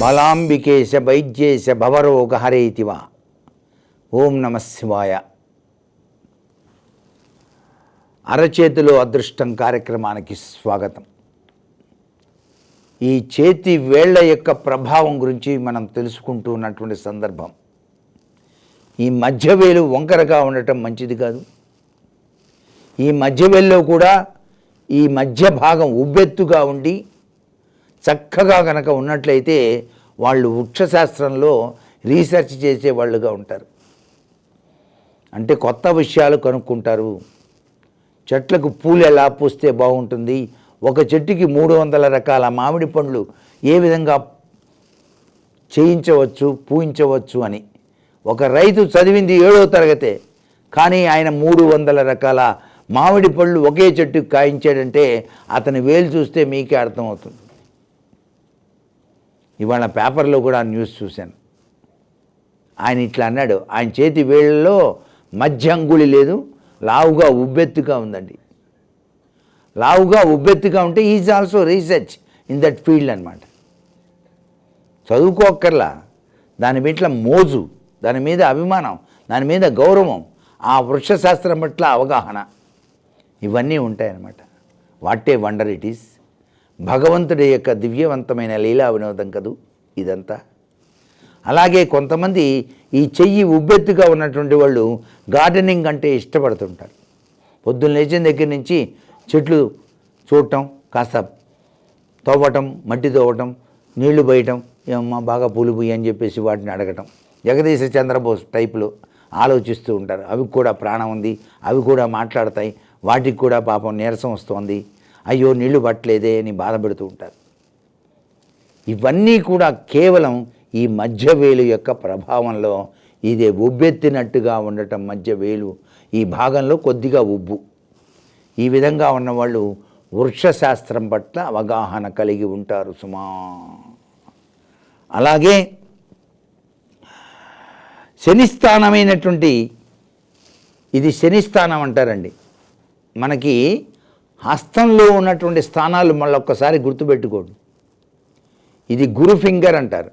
బలాంబికేశ వైద్యేశ భవరోగ హరేతివా ఓం నమ శివాయ. అరచేతిలో అదృష్టం కార్యక్రమానికి స్వాగతం. ఈ చేతి వేళ్ళ యొక్క ప్రభావం గురించి మనం తెలుసుకుంటూ ఉన్నటువంటి సందర్భం. ఈ మధ్యవేలు వంకరగా ఉండటం మంచిది కాదు. ఈ మధ్యవేల్లో కూడా ఈ మధ్య భాగం ఉబ్బెత్తుగా ఉండి చక్కగా కనుక ఉన్నట్లయితే వాళ్ళు వృక్షశాస్త్రంలో రీసెర్చ్ చేసే వాళ్ళుగా ఉంటారు. అంటే కొత్త విషయాలు కనుక్కుంటారు. చెట్లకు పూలు ఎలా పూస్తే బాగుంటుంది? ఒక చెట్టుకి మూడు వందల రకాల మామిడి పండ్లు ఏ విధంగా చేయించవచ్చు పూయించవచ్చు అని. ఒక రైతు చదివింది ఏడో తరగతే కానీ ఆయన మూడు వందల రకాల మామిడి పళ్ళు ఒకే చెట్టుకు కాయించాడంటే అతని వేలు చూస్తే మీకే అర్థమవుతుంది. ఇవాళ పేపర్లో కూడా న్యూస్ చూశాను. ఆయన ఇట్లా అన్నాడు ఆయన చేతి వేళ్ళలో మధ్య అంగుళి లేదు లావుగా ఉబ్బెత్తుగా ఉందండి. లావుగా ఉబ్బెత్తుగా ఉంటే is also research in that field అనమాట చదువుకోక్కర్లా దాని పట్ల మోజు దాని మీద అభిమానం దాని మీద గౌరవం ఆ వృక్షశాస్త్రం పట్ల అవగాహన ఇవన్నీ ఉంటాయన్నమాట. What a wonder it is. భగవంతుడి యొక్క దివ్యవంతమైన లీలా వినోదం కదూ ఇదంతా? అలాగే కొంతమంది ఈ చెయ్యి ఉబ్బెత్తుగా ఉన్నటువంటి వాళ్ళు గార్డెనింగ్ అంటే ఇష్టపడుతుంటారు. పొద్దున్న లేచిన దగ్గర నుంచి చెట్లు చూడటం కాస్త తవ్వటం మట్టి తవ్వటం నీళ్ళు పోయటం ఏమమ్మా బాగా పూలు పోయి అని చెప్పేసి వాటిని అడగటం. జగదీశ చంద్రబోస్ టైపులో ఆలోచిస్తూ ఉంటారు. అవి కూడా ప్రాణం ఉంది అవి కూడా మాట్లాడతాయి వాటికి కూడా పాపం నీరసం వస్తోంది. అయ్యో నీళ్ళు పట్టలేదే అని బాధపడుతూ ఉంటారు. ఇవన్నీ కూడా కేవలం ఈ మధ్య వేలు యొక్క ప్రభావంలో ఇదే ఉబ్బెత్తినట్టుగా ఉండటం మధ్య వేలు ఈ భాగంలో కొద్దిగా ఉబ్బు. ఈ విధంగా ఉన్నవాళ్ళు వృక్షశాస్త్రం పట్ల అవగాహన కలిగి ఉంటారు సుమా. అలాగే శనిస్థానమైనటువంటి ఇది శనిస్థానం అంటారండి. మనకి హస్తంలో ఉన్నటువంటి స్థానాలు మళ్ళీ ఒక్కసారి గుర్తుపెట్టుకోండి. ఇది గురు ఫింగర్ అంటారు.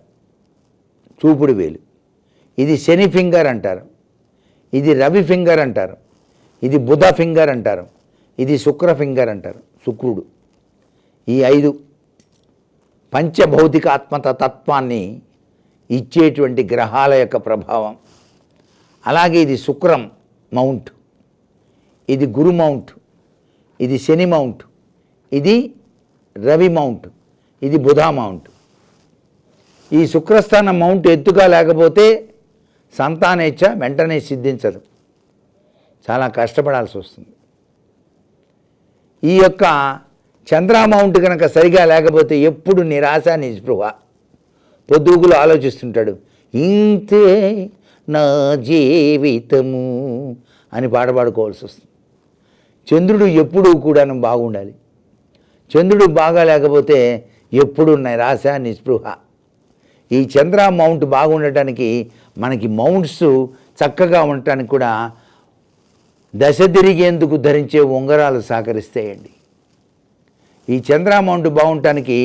చూపుడు వేలు. ఇది శని ఫింగర్ అంటారు. ఇది రవి ఫింగర్ అంటారు. ఇది బుధ ఫింగర్ అంటారు. ఇది శుక్ర ఫింగర్ అంటారు. శుక్రుడు. ఈ ఐదు పంచభౌతిక ఆత్మత తత్వాన్ని ఇచ్చేటువంటి గ్రహాల యొక్క ప్రభావం. అలాగే ఇది శుక్రం మౌంట్. ఇది గురు మౌంట్. ఇది శని మౌంట్ ఇది రవి మౌంట్ ఇది బుధ మౌంట్. ఈ శుక్రస్థానం మౌంట్ ఎత్తుగా లేకపోతే సంతానేచ్ఛ వెంటనే సిద్ధించదు. చాలా కష్టపడాల్సి వస్తుంది. ఈ యొక్క చంద్ర మౌంట్ కనుక సరిగా లేకపోతే ఎప్పుడు నిరాశ నిస్పృహ. పొద్దుగులు ఆలోచిస్తుంటాడు ఇంతే నా జీవితము అని పాట పాడుకోవాల్సి వస్తుంది. చంద్రుడు ఎప్పుడూ కూడాను బాగుండాలి. చంద్రుడు బాగా లేకపోతే ఎప్పుడు నిరాశ నిస్పృహ. ఈ చంద్ర మౌంట్ బాగుండటానికి మనకి మౌంట్స్ చక్కగా ఉండటానికి కూడా దశ తిరిగేందుకు ధరించే ఉంగరాలు సహకరిస్తాయండి. ఈ చంద్ర మౌంట్ బాగుండటానికి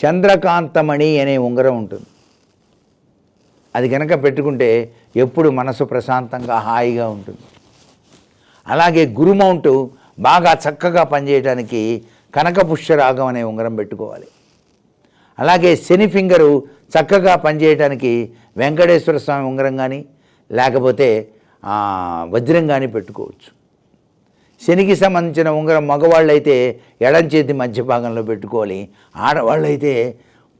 చంద్రకాంతమణి అనే ఉంగరం ఉంటుంది. అది కనుక పెట్టుకుంటే ఎప్పుడు మనసు ప్రశాంతంగా హాయిగా ఉంటుంది. అలాగే గురు మౌంట్ బాగా చక్కగా పనిచేయడానికి కనకపుష్యరాగం అనే ఉంగరం పెట్టుకోవాలి. అలాగే శని ఫింగరు చక్కగా పనిచేయడానికి వెంకటేశ్వర స్వామి ఉంగరం కానీ లేకపోతే వజ్రం కానీ పెట్టుకోవచ్చు. శనికి సంబంధించిన ఉంగరం మగవాళ్ళు అయితే ఎడం చేతి మధ్య భాగంలో పెట్టుకోవాలి ఆడవాళ్ళు అయితే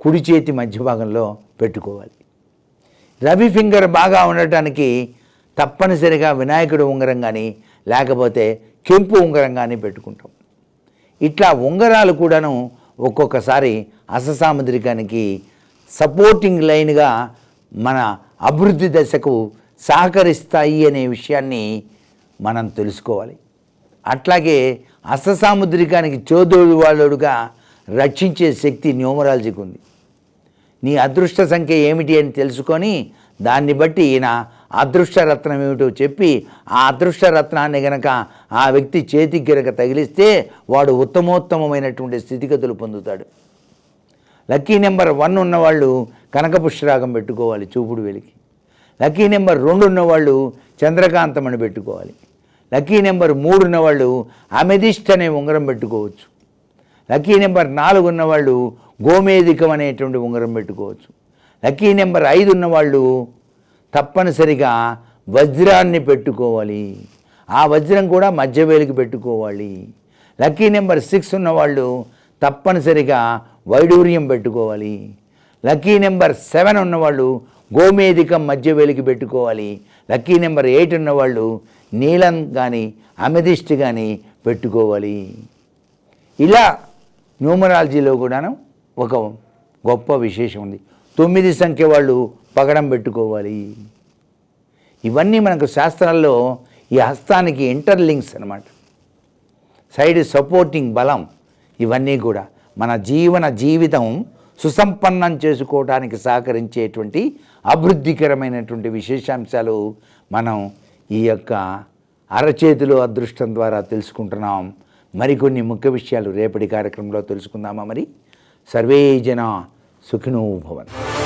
కుడి చేతి మధ్య భాగంలో పెట్టుకోవాలి. రవి ఫింగర్ బాగా ఉండటానికి తప్పనిసరిగా వినాయకుడు ఉంగరం కానీ లేకపోతే కెంపు ఉంగరంగానే పెట్టుకుంటాం. ఇట్లా ఉంగరాలు కూడాను ఒక్కొక్కసారి అససాముద్రికానికి సపోర్టింగ్ లైన్గా మన అభివృద్ధి దశకు సహకరిస్తాయి అనే విషయాన్ని మనం తెలుసుకోవాలి. అట్లాగే అససాముద్రికానికి చోదోడు వాళ్ళుగా రక్షించే శక్తి న్యూమరాలజీకి ఉంది నీ అదృష్ట సంఖ్య ఏమిటి అని తెలుసుకొని దాన్ని బట్టి ఈయన అదృష్ట రత్నం ఏమిటో చెప్పి ఆ అదృష్ట రత్నాన్ని గనక ఆ వ్యక్తి చేతికి గనక తగిలిస్తే వాడు ఉత్తమోత్తమమైనటువంటి స్థితిగతులు పొందుతాడు. లక్కీ నెంబర్ వన్ ఉన్నవాళ్ళు కనకపుష్యరాగం పెట్టుకోవాలి చూపుడు వెలికి. లక్కీ నెంబర్ రెండు ఉన్నవాళ్ళు చంద్రకాంతం అని పెట్టుకోవాలి. లక్కీ నెంబర్ మూడు ఉన్నవాళ్ళు అమెదిష్ట అనే ఉంగరం పెట్టుకోవచ్చు. లక్కీ నెంబర్ నాలుగు ఉన్నవాళ్ళు గోమేధికం అనేటువంటి ఉంగరం పెట్టుకోవచ్చు. లక్కీ నెంబర్ ఐదు ఉన్నవాళ్ళు తప్పనిసరిగా వజ్రాన్ని పెట్టుకోవాలి. ఆ వజ్రం కూడా మధ్యవేలికి పెట్టుకోవాలి. లక్కీ నెంబర్ సిక్స్ ఉన్నవాళ్ళు తప్పనిసరిగా వైడూర్యం పెట్టుకోవాలి. లక్కీ నెంబర్ సెవెన్ ఉన్నవాళ్ళు గోమేధికం మధ్యవేలికి పెట్టుకోవాలి. లక్కీ నెంబర్ ఎయిట్ ఉన్నవాళ్ళు నీలం కానీ అమెదిస్ట్ కానీ పెట్టుకోవాలి. ఇలా న్యూమరాలజీలో కూడాను ఒక గొప్ప విశేషం ఉంది. తొమ్మిది సంఖ్య వాళ్ళు పగడం పెట్టుకోవాలి. ఇవన్నీ మనకు శాస్త్రాల్లో ఈ హస్తానికి ఇంటర్లింక్స్ అనమాట సైడ్ సపోర్టింగ్ బలం ఇవన్నీ కూడా మన జీవన జీవితం సుసంపన్నం చేసుకోవడానికి సహకరించేటువంటి అభివృద్ధికరమైనటువంటి విశేషాంశాలు మనం ఈ యొక్క అరచేతిలో అదృష్టం ద్వారా తెలుసుకుంటున్నాం. మరికొన్ని ముఖ్య విషయాలు రేపటి కార్యక్రమంలో తెలుసుకుందామా మరి? సర్వే జన सुखिनो भवन।